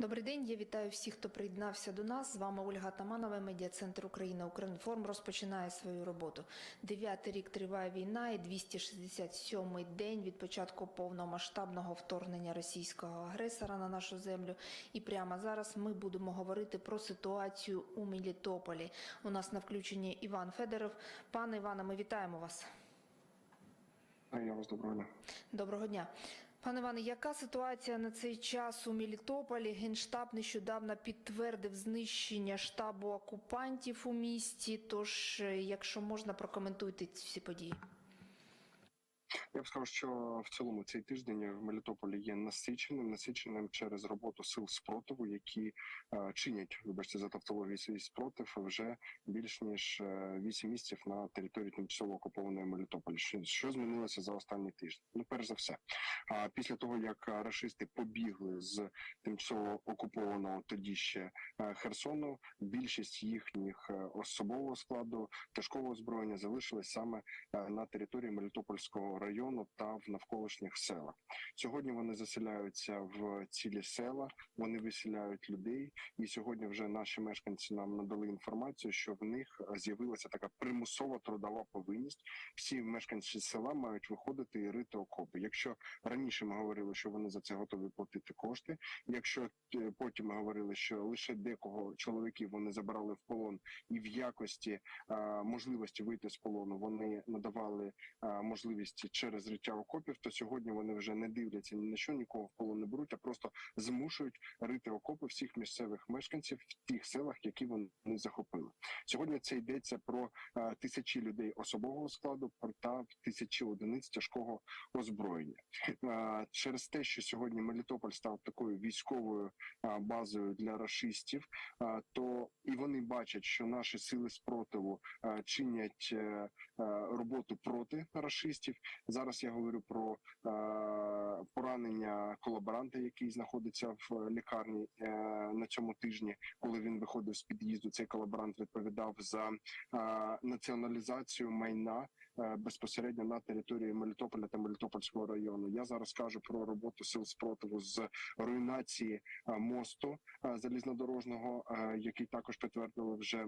Добрий день. Я вітаю всіх, хто приєднався до нас. З вами Ольга Таманова, медіа центр Україна Укрінформ розпочинає свою роботу. Дев'ятий рік триває війна і 267-й день від початку повномасштабного вторгнення російського агресора на нашу землю. І прямо зараз ми будемо говорити про ситуацію у Мелітополі. У нас на включенні Іван Федоров. Пане Іване, ми вітаємо вас. Я вас доброго дня. Доброго дня. Пане Іване, яка ситуація на цей час у Мелітополі? Генштаб нещодавно підтвердив знищення штабу окупантів у місті. Тож, е, якщо можна, прокоментуйте ці події. Я б сказав, що в цілому цей тиждень в Мелітополі є насиченим, насиченим через роботу сил спротиву, які е, чинять, вибачте, за тавтологію свій спротив вже більш ніж е, 8 місяців на території тимчасово окупованої Мелітополя. Що, що змінилося за останні тижні? Ну, перш за все, а після того як рашисти побігли з тимчасово окупованого тоді ще е, Херсону, більшість їхніх е, особового складу тяжкого озброєння залишилась саме на території Мелітопольського району та в навколишніх селах. Сьогодні вони заселяються в цілі села, вони виселяють людей. І сьогодні вже наші мешканці нам надали інформацію, що в них з'явилася така примусова трудова повинність. Всі мешканці села мають виходити і рити окопи. Якщо раніше ми говорили, що вони за це готові платити кошти, якщо е, потім ми говорили, що лише декого чоловіків вони забирали в полон, і в якості можливості вийти з полону вони надавали можливість через риття окопів, то сьогодні вони вже не дивляться ні на що, нікого в полон не беруть, а просто змушують рити окопи всіх місцевих мешканців в тих селах, які вони захопили. Сьогодні це йдеться про е, тисячі людей особового складу та тисячі одиниць тяжкого озброєння. Е, Через те, що сьогодні Мелітополь став такою військовою е, базою для рашистів, е, то і вони бачать, що наші сили спротиву чинять роботу проти рашистів. Зараз я говорю про е, поранення колаборанта, який знаходиться в лікарні е, на цьому тижні, коли він виходив з під'їзду. Цей колаборант відповідав за е, націоналізацію майна е, безпосередньо на території Мелітополя та Мелітопольського району. Я зараз кажу про роботу сил спротиву з руйнації е, мосту е, залізнодорожного, е, який також підтвердили вже.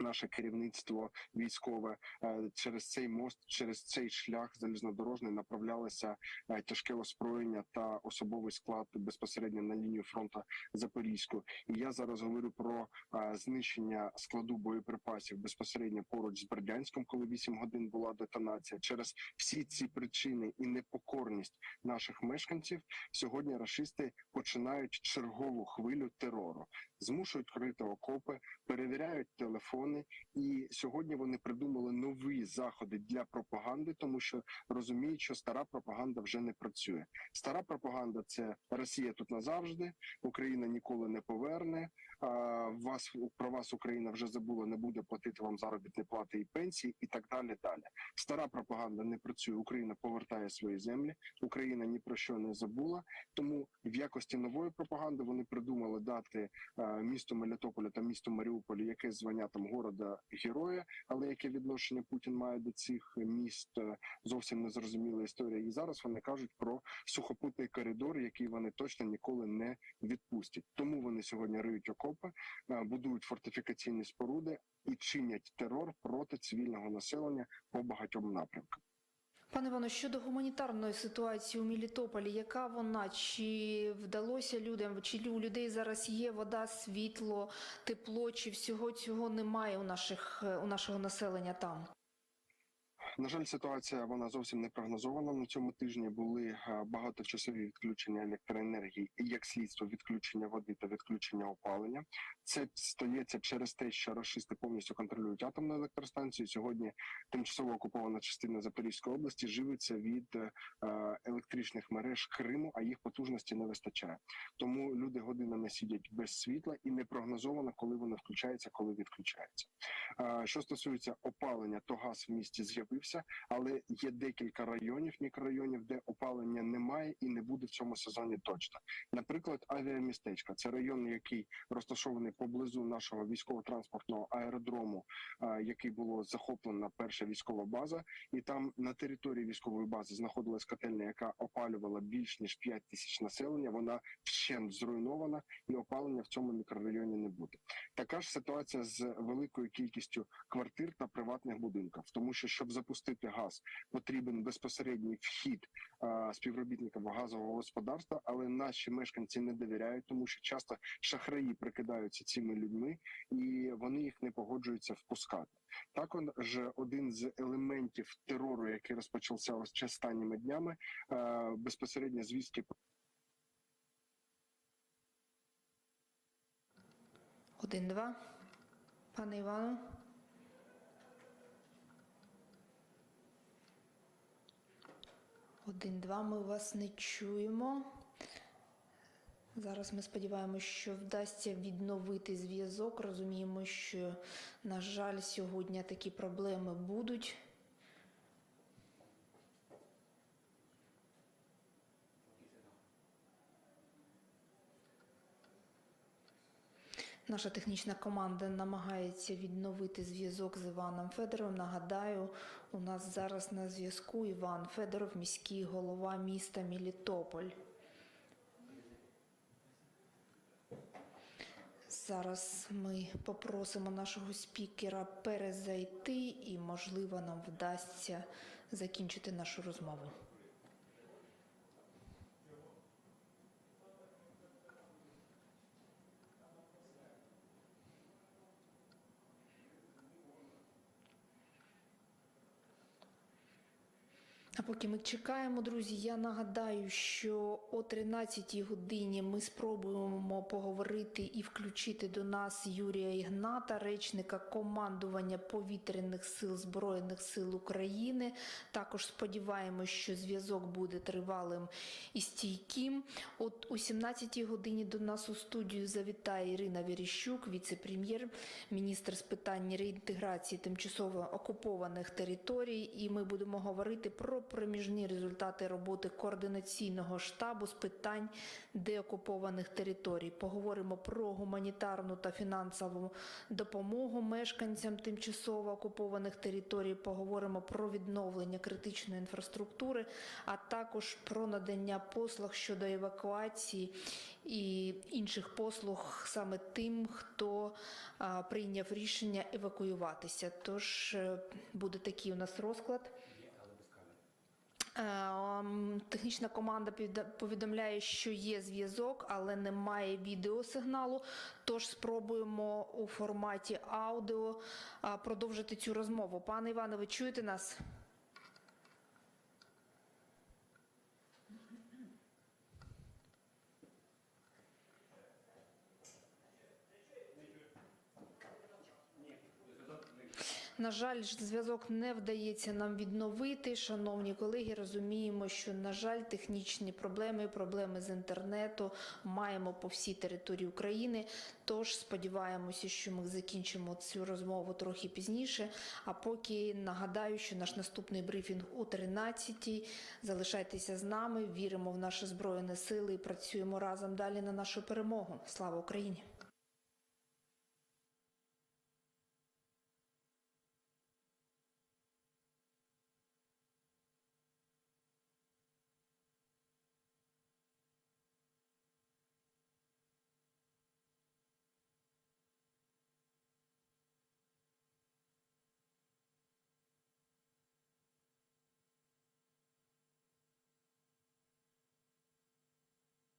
Наше керівництво військове е, через цей мост, через цей шлях залізнодорожний направлялося е, тяжке озброєння та особовий склад безпосередньо на лінію фронту Запорізьку. І я зараз говорю про е, знищення складу боєприпасів безпосередньо поруч з Бердянськом, коли 8 годин була детонація. Через всі ці причини і непокорність наших мешканців сьогодні рашисти починають чергову хвилю терору, змушують крити окопи, перевіряють телефони. І сьогодні вони придумали нові заходи для пропаганди, тому що розуміють, що стара пропаганда вже не працює. Стара пропаганда це Росія тут назавжди, Україна ніколи не поверне. Вас про вас Україна вже забула, не буде платити вам заробітні плати і пенсії, і так далі. Далі стара пропаганда не працює. Україна повертає свої землі. Україна ні про що не забула. Тому в якості нової пропаганди вони придумали дати е, місту Мелітополя та місту Маріуполі яке звання там города героя, але яке відношення Путін має до цих міст е, зовсім не зрозуміла історія. І зараз вони кажуть про сухопутний коридор, який вони точно ніколи не відпустять. Тому вони сьогодні риють окопи, е, будують фортифікаційні споруди і чинять терор проти цивільного населення по багатьом напрямкам. Пане Івано, щодо гуманітарної ситуації у Мілітополі, яка вона? Чи вдалося людям, чи у людей зараз є вода, світло, тепло, чи всього цього немає у наших у нашого населення там? На жаль, ситуація вона зовсім не прогнозована. На цьому тижні були е, багаточасові відключення електроенергії як слідство відключення води та відключення опалення. Це стається через те, що рашисти повністю контролюють атомну електростанцію. Сьогодні тимчасово окупована частина Запорізької області живиться від е, електричних мереж Криму, а їх потужності не вистачає. Тому люди годинами сидять без світла і не прогнозовано, коли воно включається, коли відключається. Е, Що стосується опалення, то газ в місті з'явився. Відновився, але є декілька районів, мікрорайонів, де опалення немає і не буде в цьому сезоні точно. Наприклад, авіамістечка це район, який розташований поблизу нашого військово-транспортного аеродрому, який було захоплена перша військова база, і там на території військової бази знаходилась котельня, яка опалювала більш ніж 5 тисяч населення. Вона вщент зруйнована, і опалення в цьому мікрорайоні не буде. Така ж ситуація з великою кількістю квартир та приватних будинків, тому що щоб запустити газ, потрібен безпосередній вхід а, співробітників газового господарства, але наші мешканці не довіряють, тому що часто шахраї прикидаються цими людьми і вони їх не погоджуються впускати. Також один з елементів терору, який розпочався останніми днями, е, безпосередньо звістки Один-два. Пане Івану. Один-два. Ми вас не чуємо. Зараз ми сподіваємося, що вдасться відновити зв'язок. Розуміємо, що, на жаль, сьогодні такі проблеми будуть. Наша технічна команда намагається відновити зв'язок з Іваном Федоровим. Нагадаю, у нас зараз на зв'язку Іван Федоров, міський голова міста Мелітополь. Зараз ми попросимо нашого спікера перезайти, і, можливо, нам вдасться закінчити нашу розмову. А поки ми чекаємо, друзі, я нагадаю, що о 13-й годині ми спробуємо поговорити і включити до нас Юрія Ігната, речника командування повітряних сил Збройних сил України. Також сподіваємось, що зв'язок буде тривалим і стійким. От о 17-й годині до нас у студію завітає Ірина Віріщук, віце-прем'єр, міністр з питань реінтеграції тимчасово окупованих територій. І ми будемо говорити про проміжні результати роботи координаційного штабу з питань деокупованих територій. Поговоримо про гуманітарну та фінансову допомогу мешканцям тимчасово окупованих територій. Поговоримо про відновлення критичної інфраструктури, а також про надання послуг щодо евакуації і інших послуг саме тим, хто прийняв рішення евакуюватися. Тож е, буде такий у нас розклад. Технічна команда повідомляє, що є зв'язок, але немає відеосигналу. Тож спробуємо у форматі аудіо продовжити цю розмову. Пане Іване, ви чуєте нас? На жаль, зв'язок не вдається нам відновити. Шановні колеги, розуміємо, що на жаль, технічні проблеми, проблеми з інтернету маємо по всій території України. Тож сподіваємося, що ми закінчимо цю розмову трохи пізніше. А поки нагадаю, що наш наступний брифінг о 13-й. Залишайтеся з нами, віримо в наші збройні сили і працюємо разом далі на нашу перемогу. Слава Україні!